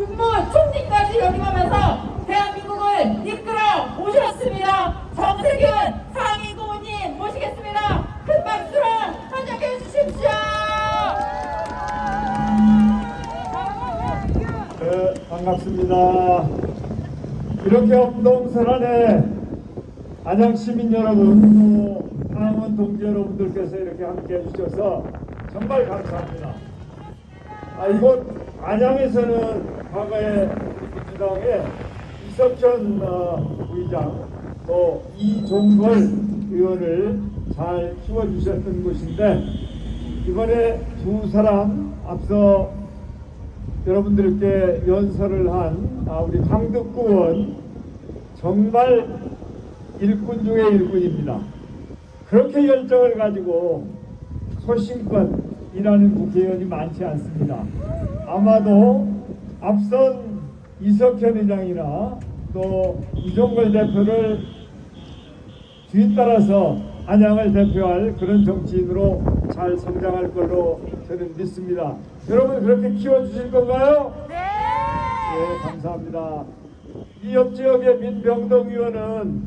국무 총리까지 역임하면서 대한민국을 이끌어 오셨습니다. 정세균 상임 고문님 모시겠습니다. 큰 박수로 환영해 주십시오. 네, 반갑습니다. 이렇게 엄동설안에 안양 시민 여러분, 또 강원 동지 여러분들께서 이렇게 함께 해주셔서 정말 감사합니다. 아, 이곳 안양에서는 과거에 민주당의 이석현 어, 의장 또 이종걸 의원을 잘 키워주셨던 곳인데 이번에 두 사람 앞서 여러분들께 연설을 한 아, 우리 강덕구 의원 정말 일꾼 중의 일꾼입니다. 그렇게 열정을 가지고 소신껏 일하는 국회의원이 많지 않습니다. 아마도 앞선 이석현 의장이나 또 이종걸 대표를 뒤따라서 안양을 대표할 그런 정치인으로 잘 성장할 걸로 저는 믿습니다. 여러분 그렇게 키워주실 건가요? 네. 예, 감사합니다. 이 옆 지역의 민병동 의원은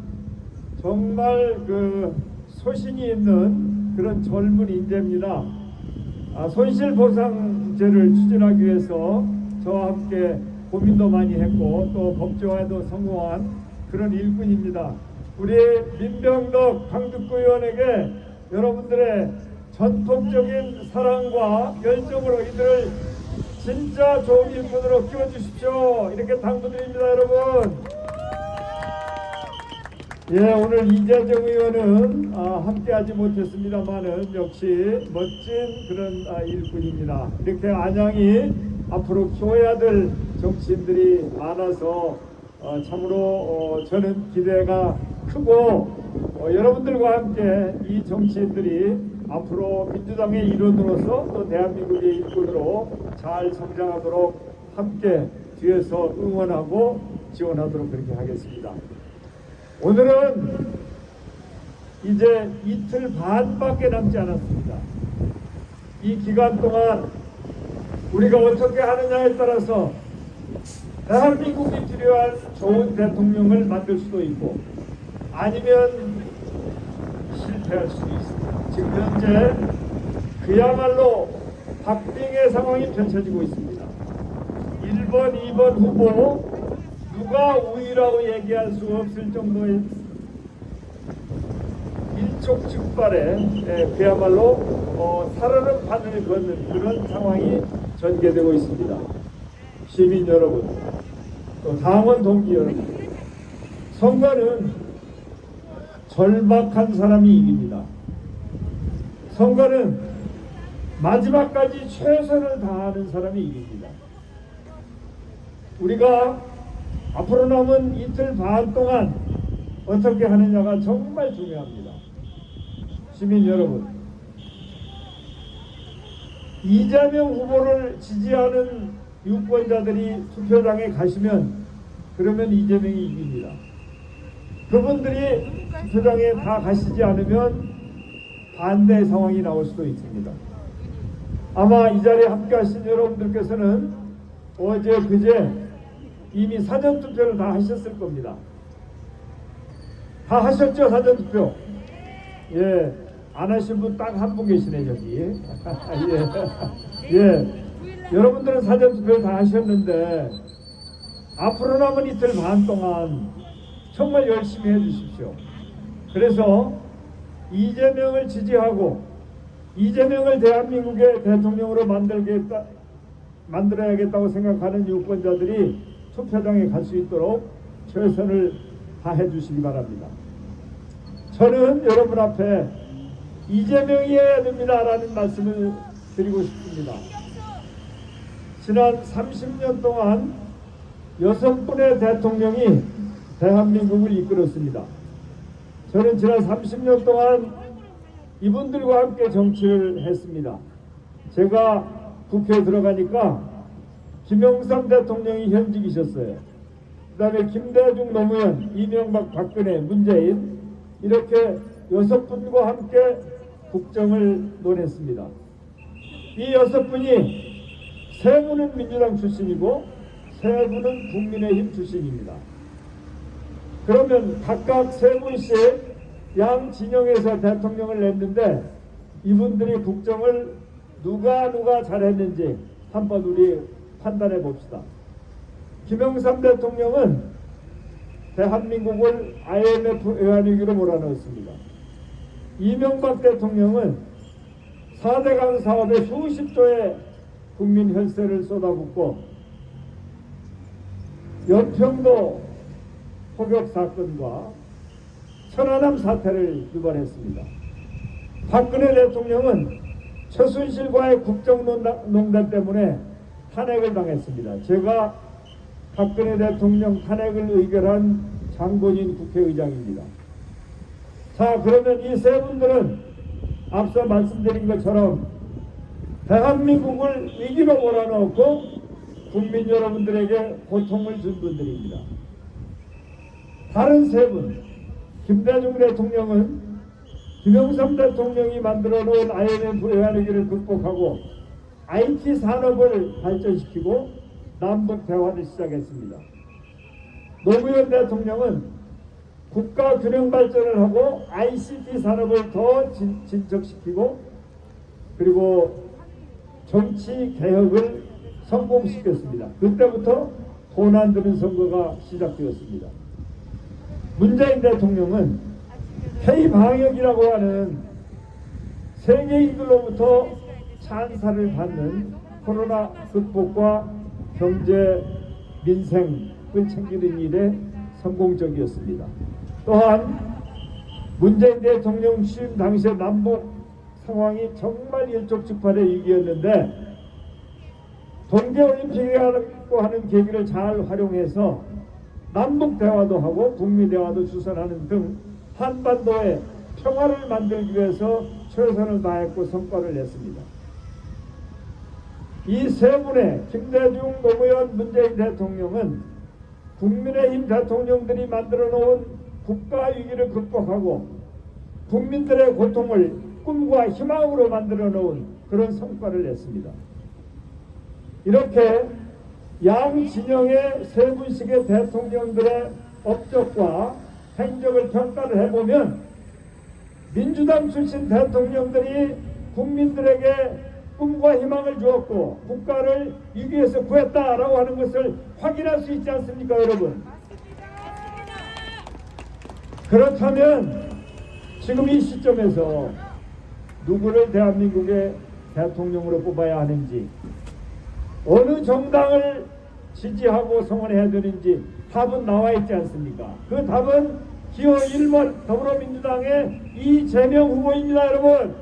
정말 그 소신이 있는 그런 젊은 인재입니다. 아, 손실보상제를 추진하기 위해서 저와 함께 고민도 많이 했고 또 법조화에도 성공한 그런 일꾼입니다. 우리 민병덕 강득구 의원에게 여러분들의 전폭적인 사랑과 열정으로 이들을 진짜 좋은 일꾼으로 키워주십시오. 이렇게 당부드립니다, 여러분. 예, 오늘 이재정 의원은 아, 함께하지 못했습니다만은 역시 멋진 그런 아, 일꾼입니다. 이렇게 안양이 앞으로 키워야 될 정치인들이 많아서 어, 참으로 어, 저는 기대가 크고 어, 여러분들과 함께 이 정치인들이 앞으로 민주당의 일원으로서 또 대한민국의 일꾼으로 잘 성장하도록 함께 뒤에서 응원하고 지원하도록 그렇게 하겠습니다. 오늘은 이제 이틀 반밖에 남지 않았습니다. 이 기간 동안 우리가 어떻게 하느냐에 따라서 대한민국이 필요한 좋은 대통령을 만들 수도 있고 아니면 실패할 수도 있습니다. 지금 현재 그야말로 박빙의 상황이 펼쳐지고 있습니다. 1번, 2번 후보 누가 우위라고 얘기할 수 없을 정도의 일촉즉발의 예, 그야말로 어, 살아는 판을 걷는 그런 상황이 전개되고 있습니다. 시민 여러분, 또 당원 동지 여러분, 선거는 절박한 사람이 이깁니다. 선거는 마지막까지 최선을 다하는 사람이 이깁니다. 우리가 앞으로 남은 이틀 반 동안 어떻게 하느냐가 정말 중요합니다. 시민 여러분, 이재명 후보를 지지하는 유권자들이 투표장에 가시면 그러면 이재명이 이깁니다. 그분들이 투표장에 다 가시지 않으면 반대 상황이 나올 수도 있습니다. 아마 이 자리에 함께 하신 여러분들께서는 어제 그제 이미 사전 투표를 다 하셨을 겁니다. 다 하셨죠 사전 투표? 예, 안 하신 분 딱 한 분 계시네 여기. 예, 예. 여러분들은 사전 투표를 다 하셨는데 앞으로 남은 이틀 반 동안 정말 열심히 해주십시오. 그래서 이재명을 지지하고 이재명을 대한민국의 대통령으로 만들겠다, 만들어야겠다고 생각하는 유권자들이 투표장에 갈 수 있도록 최선을 다해 주시기 바랍니다. 저는 여러분 앞에 이재명이어야 됩니다라는 말씀을 드리고 싶습니다. 지난 30년 동안 여섯 분의 대통령이 대한민국을 이끌었습니다. 저는 지난 30년 동안 이분들과 함께 정치를 했습니다. 제가 국회에 들어가니까 김영삼 대통령이 현직이셨어요. 그 다음에 김대중 노무현, 이명박, 박근혜, 문재인 이렇게 여섯 분과 함께 국정을 논했습니다. 이 여섯 분이 세 분은 민주당 출신이고 세 분은 국민의힘 출신입니다. 그러면 각각 세 분씩 양 진영에서 대통령을 냈는데 이분들이 국정을 누가 누가 잘했는지 한번 우리 판단해 봅시다. 김영삼 대통령은 대한민국을 IMF 외환위기로 몰아넣었습니다. 이명박 대통령은 4대강 사업에 수십 조의 국민 혈세를 쏟아붓고 연평도 포격 사건과 천안함 사태를 유발했습니다. 박근혜 대통령은 최순실과의 국정농단 때문에 탄핵을 당했습니다. 제가 박근혜 대통령 탄핵을 의결한 장본인 국회의장입니다. 자, 그러면 이 세 분들은 앞서 말씀드린 것처럼 대한민국을 위기로 몰아넣고 국민 여러분들에게 고통을 준 분들입니다. 다른 세 분, 김대중 대통령은 김영삼 대통령이 만들어 놓은 IMF 외환위기를 극복하고 IT 산업을 발전시키고 남북 대화를 시작했습니다. 노무현 대통령은 국가 균형 발전을 하고 ICT 산업을 더 진, 진척시키고 그리고 정치 개혁을 성공시켰습니다. 그때부터 돈안 드는 선거가 시작되었습니다. 문재인 대통령은 K 방역이라고 하는 세계인들로부터 찬사를 받는 코로나 극복과 경제 민생을 챙기는 일에 성공적이었습니다. 또한 문재인 대통령 취임 당시에 남북 상황이 정말 일촉즉발의 위기였는데 동계올림픽이라고 하는 계기를 잘 활용해서 남북 대화도 하고 북미 대화도 주선하는 등 한반도의 평화를 만들기 위해서 최선을 다했고 성과를 냈습니다. 이 세 분의 김대중, 노무현, 문재인 대통령은 국민의힘 대통령들이 만들어 놓은 국가 위기를 극복하고 국민들의 고통을 꿈과 희망으로 만들어 놓은 그런 성과를 냈습니다. 이렇게 양 진영의 세 분씩의 대통령들의 업적과 행적을 평가를 해보면 민주당 출신 대통령들이 국민들에게 꿈과 희망을 주었고 국가를 위기에서 구했다라고 하는 것을 확인할 수 있지 않습니까 여러분 그렇다면 지금 이 시점에서 누구를 대한민국의 대통령으로 뽑아야 하는지 어느 정당을 지지하고 성원해야 되는지 답은 나와 있지 않습니까? 그 답은 기호 1번 더불어민주당의 이재명 후보입니다, 여러분.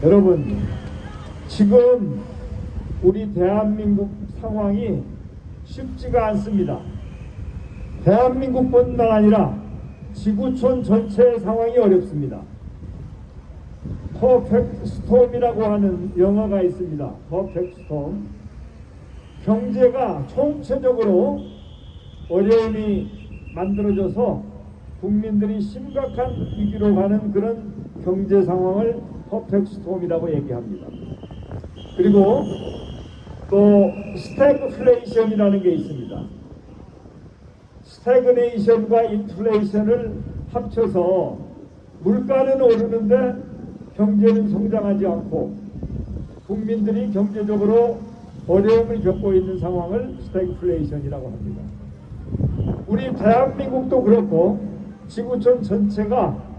여러분, 지금 우리 대한민국 상황이 쉽지가 않습니다. 대한민국뿐만 아니라 지구촌 전체의 상황이 어렵습니다. 퍼펙트 스톰이라고 하는 영화가 있습니다. 퍼펙트 스톰. 경제가 총체적으로 어려움이 만들어져서 국민들이 심각한 위기로 가는 그런 경제 상황을 퍼펙트 스톰이라고 얘기합니다. 그리고 또 스태그플레이션이라는 게 있습니다. 스태그네이션과 인플레이션을 합쳐서 물가는 오르는데 경제는 성장하지 않고 국민들이 경제적으로 어려움을 겪고 있는 상황을 스태그플레이션이라고 합니다. 우리 대한민국도 그렇고 지구촌 전체가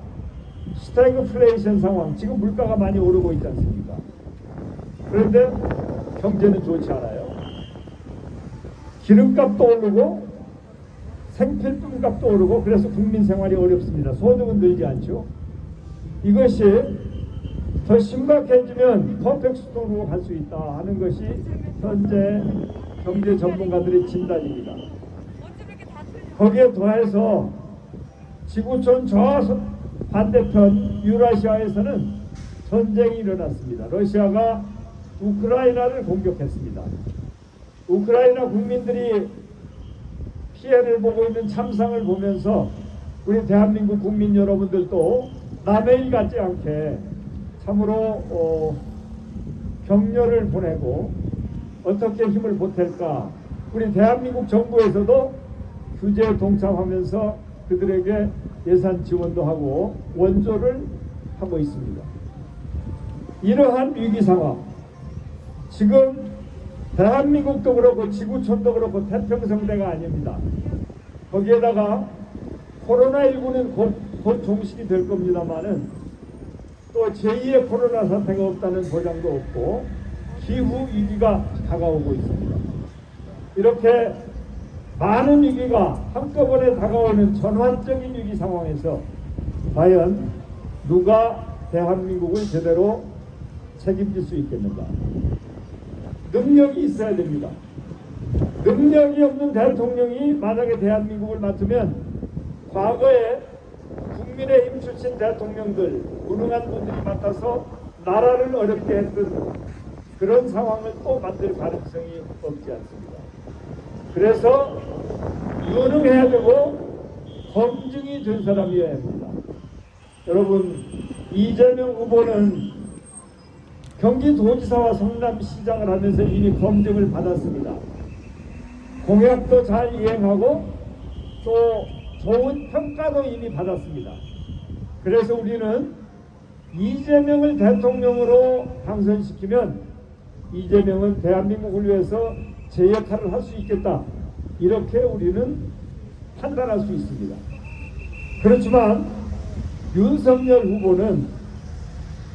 스태그플레이션 상황, 지금 물가가 많이 오르고 있지 않습니까? 그런데 경제는 좋지 않아요. 기름값도 오르고 생필품 값도 오르고 그래서 국민 생활이 어렵습니다. 소득은 늘지 않죠. 이것이 더 심각해지면 퍼펙트스톤으로 갈 수 있다 하는 것이 현재 경제 전문가들의 진단입니다. 거기에 더해서 지구촌 저 반대편 유라시아에서는 전쟁이 일어났습니다. 러시아가 우크라이나를 공격했습니다. 우크라이나 국민들이 피해를 보고 있는 참상을 보면서 우리 대한민국 국민 여러분들도 남의 일 같지 않게 참으로 어, 격려를 보내고 어떻게 힘을 보탤까 우리 대한민국 정부에서도 규제에 동참하면서 그들에게 예산 지원도 하고 원조를 하고 있습니다. 이러한 위기 상황 지금 대한민국도 그렇고 지구촌도 그렇고 태평성대가 아닙니다. 거기에다가 코로나19는 곧, 곧 종식이 될 겁니다만은 또 제2의 코로나 사태가 없다는 보장도 없고 기후 위기가 다가오고 있습니다. 이렇게 많은 위기가 한꺼번에 다가오는 전환적인 위기 상황에서 과연 누가 대한민국을 제대로 책임질 수 있겠는가? 능력이 있어야 됩니다. 능력이 없는 대통령이 만약에 대한민국을 맡으면 과거에 국민의힘 출신 대통령들 무능한 분들이 맡아서 나라를 어렵게 했던 그런 상황을 또 만들 가능성이 없지 않습니다. 그래서 유능해야 되고 검증이 된 사람이어야 합니다. 여러분 이재명 후보는 경기도지사와 성남시장을 하면서 이미 검증을 받았습니다. 공약도 잘 이행하고 또 좋은 평가도 이미 받았습니다. 그래서 우리는 이재명을 대통령으로 당선시키면 이재명은 대한민국을 위해서 제 역할을 할 수 있겠다. 이렇게 우리는 판단할 수 있습니다. 그렇지만 윤석열 후보는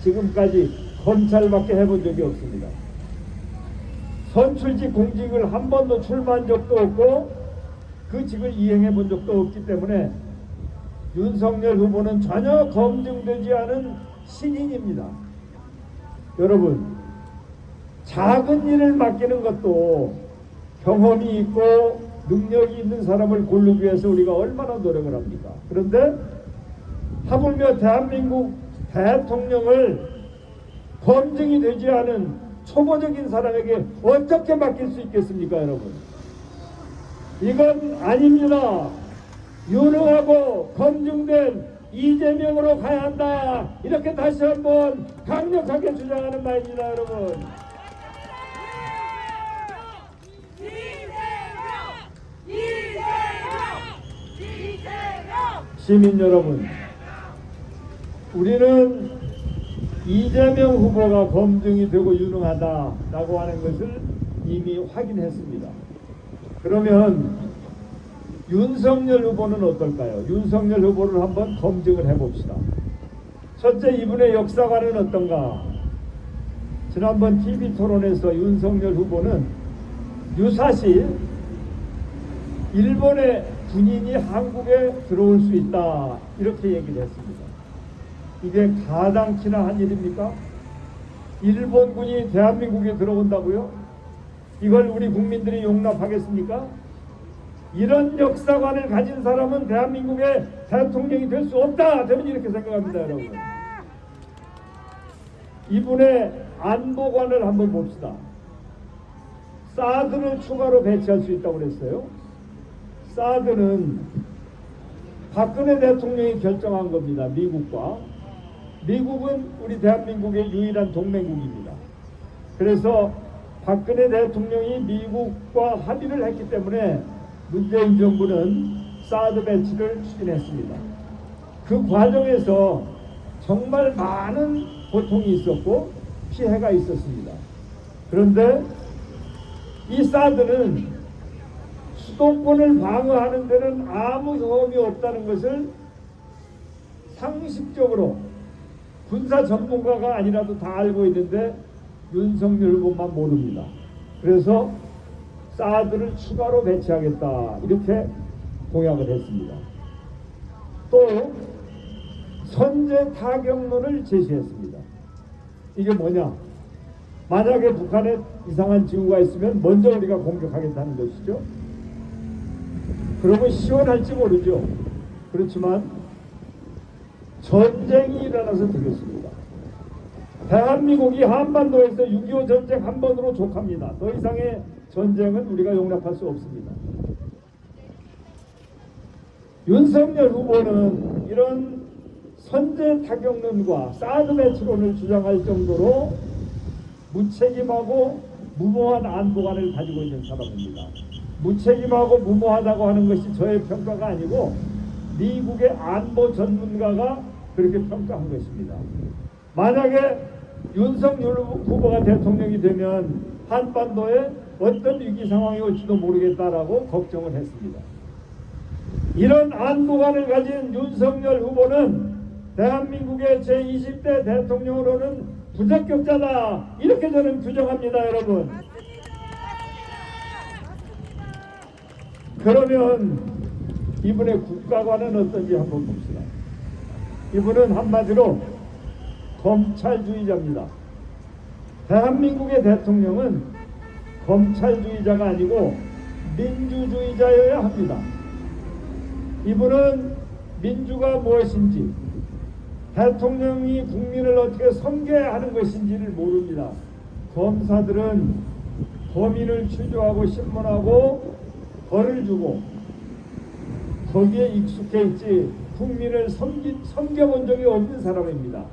지금까지 검찰밖에 해본 적이 없습니다. 선출직 공직을 한 번도 출마한 적도 없고 그 직을 이행해 본 적도 없기 때문에 윤석열 후보는 전혀 검증되지 않은 신인입니다. 여러분, 작은 일을 맡기는 것도 경험이 있고 능력이 있는 사람을 고르기 위해서 우리가 얼마나 노력을 합니까? 그런데 하물며 대한민국 대통령을 검증이 되지 않은 초보적인 사람에게 어떻게 맡길 수 있겠습니까, 여러분? 이건 아닙니다. 유능하고 검증된 이재명으로 가야 한다. 이렇게 다시 한번 강력하게 주장하는 바입니다, 여러분. 시민 여러분, 우리는 이재명 후보가 검증이 되고 유능하다라고 하는 것을 이미 확인했습니다. 그러면 윤석열 후보는 어떨까요? 윤석열 후보를 한번 검증을 해봅시다. 첫째, 이분의 역사관은 어떤가? 지난번 TV 토론에서 윤석열 후보는 유사시 일본의 군인이 한국에 들어올 수 있다 이렇게 얘기를 했습니다. 이게 가당키나 한 일입니까? 일본 군이 대한민국에 들어온다고요? 이걸 우리 국민들이 용납하겠습니까? 이런 역사관을 가진 사람은 대한민국의 대통령이 될 수 없다. 저는 이렇게 생각합니다, 여러분. 이분의 안보관을 한번 봅시다. 사드를 추가로 배치할 수 있다고 그랬어요. 사드는 박근혜 대통령이 결정한 겁니다. 미국과. 미국은 우리 대한민국의 유일한 동맹국입니다. 그래서 박근혜 대통령이 미국과 합의를 했기 때문에 문재인 정부는 사드 배치를 추진했습니다. 그 과정에서 정말 많은 고통이 있었고 피해가 있었습니다. 그런데 이 사드는 수도권을 방어하는 데는 아무 소음이 없다는 것을 상식적으로 군사 전문가가 아니라도 다 알고 있는데 윤석열 후보만 모릅니다. 그래서 사드를 추가로 배치하겠다 이렇게 공약을 했습니다. 또 선제 타격론을 제시했습니다. 이게 뭐냐? 만약에 북한에 이상한 징후가 있으면 먼저 우리가 공격하겠다는 것이죠. 그러면 시원할지 모르죠. 그렇지만 전쟁이 일어나서 되겠습니다. 대한민국이 한반도에서 6.25 전쟁 한 번으로 족합니다. 더 이상의 전쟁은 우리가 용납할 수 없습니다. 윤석열 후보는 이런 선제 타격론과 사드 매치론을 주장할 정도로 무책임하고 무모한 안보관을 가지고 있는 사람입니다. 무책임하고 무모하다고 하는 것이 저의 평가가 아니고 미국의 안보 전문가가 그렇게 평가한 것입니다. 만약에 윤석열 후보가 대통령이 되면 한반도에 어떤 위기 상황이 올지도 모르겠다라고 걱정을 했습니다. 이런 안보관을 가진 윤석열 후보는 대한민국의 제20대 대통령으로는 부적격자다. 이렇게 저는 규정합니다, 여러분. 그러면 이분의 국가관은 어떤지 한번 봅시다. 이분은 한마디로 검찰주의자입니다. 대한민국의 대통령은 검찰주의자가 아니고 민주주의자여야 합니다. 이분은 민주가 무엇인지 대통령이 국민을 어떻게 섬겨야 하는 것인지를 모릅니다. 검사들은 범인을 추조하고 신문하고 벌을 주고 거기에 익숙해 있지 국민을 섬기, 섬겨본 적이 없는 사람입니다.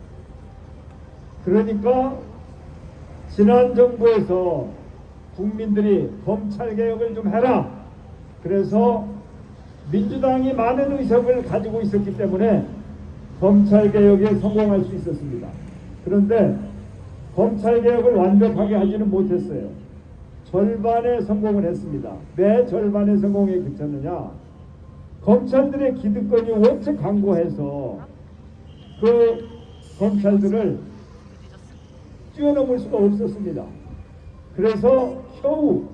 그러니까 지난 정부에서 국민들이 검찰 개혁을 좀 해라. 그래서 민주당이 많은 의석을 가지고 있었기 때문에 검찰 개혁에 성공할 수 있었습니다. 그런데 검찰 개혁을 완벽하게 하지는 못했어요. 절반에 성공을 했습니다. 왜 절반에 성공에 그쳤느냐? 검찰들의 기득권이 원체 강고해서 그 검찰들을 뛰어넘을 수가 없었습니다. 그래서 겨우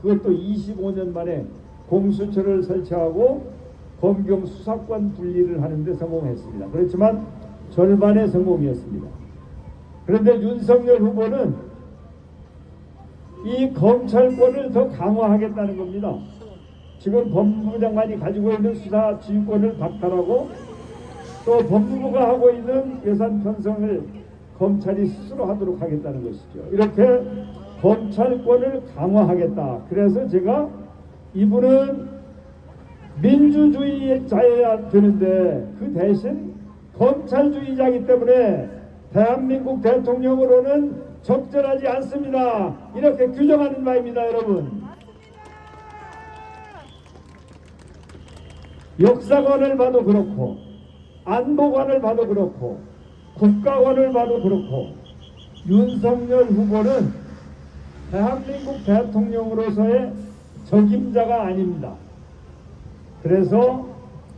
그것도 25년 만에 공수처를 설치하고 검경 수사권 분리를 하는데 성공했습니다. 그렇지만 절반의 성공이었습니다. 그런데 윤석열 후보는 이 검찰권을 더 강화하겠다는 겁니다. 지금 법무부 장관이 가지고 있는 수사 지휘권을 박탈하고 또 법무부가 하고 있는 예산 편성을 검찰이 스스로 하도록 하겠다는 것이죠. 이렇게 검찰권을 강화하겠다. 그래서 제가 이분은 민주주의자여야 되는데 그 대신 검찰주의자이기 때문에 대한민국 대통령으로는 적절하지 않습니다. 이렇게 규정하는 바입니다, 여러분. 역사관을 봐도 그렇고 안보관을 봐도 그렇고 국가관을 봐도 그렇고 윤석열 후보는 대한민국 대통령으로서의 적임자가 아닙니다. 그래서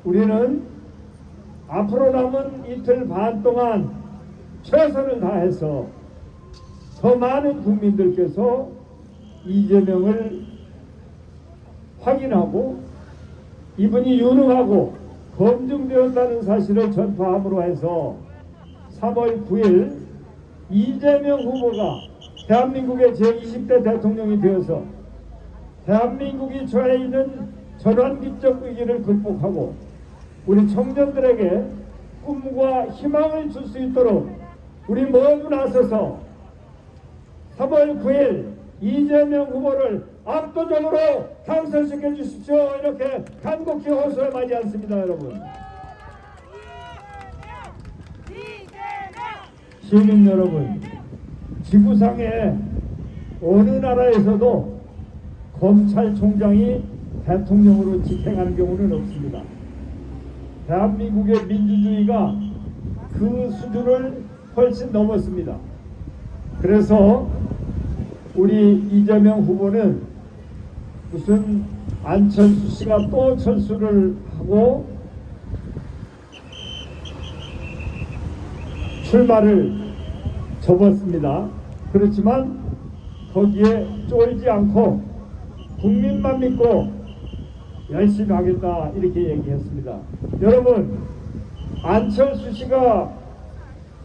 우리는 앞으로 남은 이틀 반 동안 최선을 다해서 더 많은 국민들께서 이재명을 확인하고 이분이 유능하고 검증되었다는 사실을 전파함으로 해서 3월 9일 이재명 후보가 대한민국의 제20대 대통령이 되어서 대한민국이 처해 있는 전환기적 위기를 극복하고 우리 청년들에게 꿈과 희망을 줄 수 있도록 우리 모두 나서서 3월 9일 이재명 후보를 압도적으로 당선시켜 주십시오. 이렇게 간곡히 호소해 마지 않습니다, 여러분. 시민 여러분, 지구상에 어느 나라에서도 검찰총장이 대통령으로 집행하는 경우는 없습니다. 대한민국의 민주주의가 그 수준을 훨씬 넘었습니다. 그래서 우리 이재명 후보는 무슨 안철수 씨가 또 철수를 하고 출마를 접었습니다. 그렇지만 거기에 쫄지 않고 국민만 믿고 열심히 하겠다 이렇게 얘기했습니다. 여러분 안철수 씨가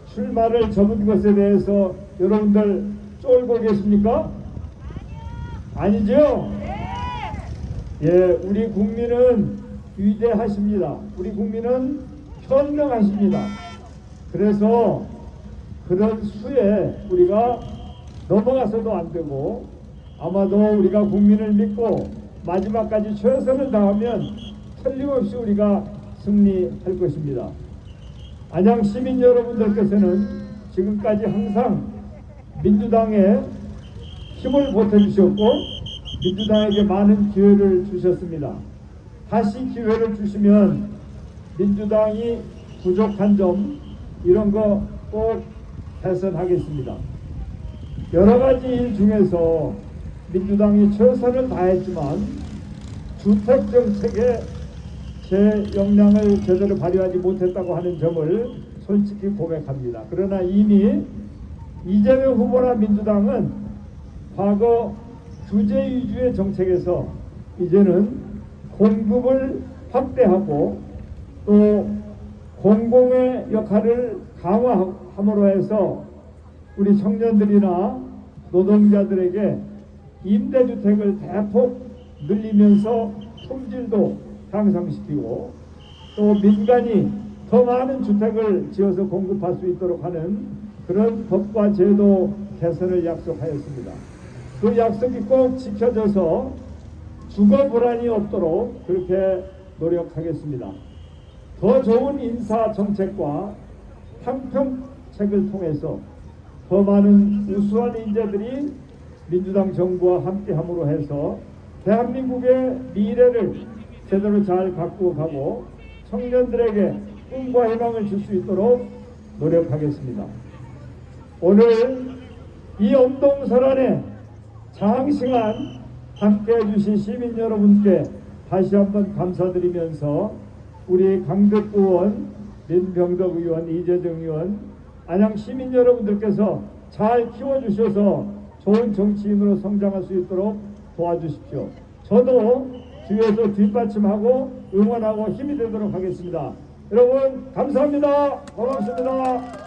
출마를 접은 것에 대해서 여러분들 쫄고 계십니까? 아니죠? 예, 우리 국민은 위대하십니다. 우리 국민은 현명하십니다. 그래서 그런 수에 우리가 넘어가서도 안 되고 아마도 우리가 국민을 믿고 마지막까지 최선을 다하면 틀림없이 우리가 승리할 것입니다. 안양 시민 여러분들께서는 지금까지 항상 민주당에 힘을 보태주셨고 민주당에게 많은 기회를 주셨습니다. 다시 기회를 주시면 민주당이 부족한 점 이런 거 꼭 개선하겠습니다. 여러 가지 일 중에서 민주당이 최선을 다했지만 주택 정책에 제 역량을 제대로 발휘하지 못했다고 하는 점을 솔직히 고백합니다. 그러나 이미 이재명 후보나 민주당은 과거 규제 위주의 정책에서 이제는 공급을 확대하고 또 공공의 역할을 강화함으로 해서 우리 청년들이나 노동자들에게 임대주택을 대폭 늘리면서 품질도 향상시키고 또 민간이 더 많은 주택을 지어서 공급할 수 있도록 하는 그런 법과 제도 개선을 약속하였습니다. 그 약속이 꼭 지켜져서 주거 불안이 없도록 그렇게 노력하겠습니다. 더 좋은 인사 정책과 형평책을 통해서 더 많은 우수한 인재들이 민주당 정부와 함께함으로 해서 대한민국의 미래를 제대로 잘 갖고 가고 청년들에게 꿈과 희망을 줄 수 있도록 노력하겠습니다. 오늘 이 엄동설안에 장시간 함께 해 주신 시민 여러분께 다시 한번 감사드리면서 우리 강덕 의원, 민병덕 의원, 이재정 의원, 안양 시민 여러분들께서 잘 키워주셔서 좋은 정치인으로 성장할 수 있도록 도와주십시오. 저도 뒤에서 뒷받침하고 응원하고 힘이 되도록 하겠습니다. 여러분 감사합니다. 고맙습니다.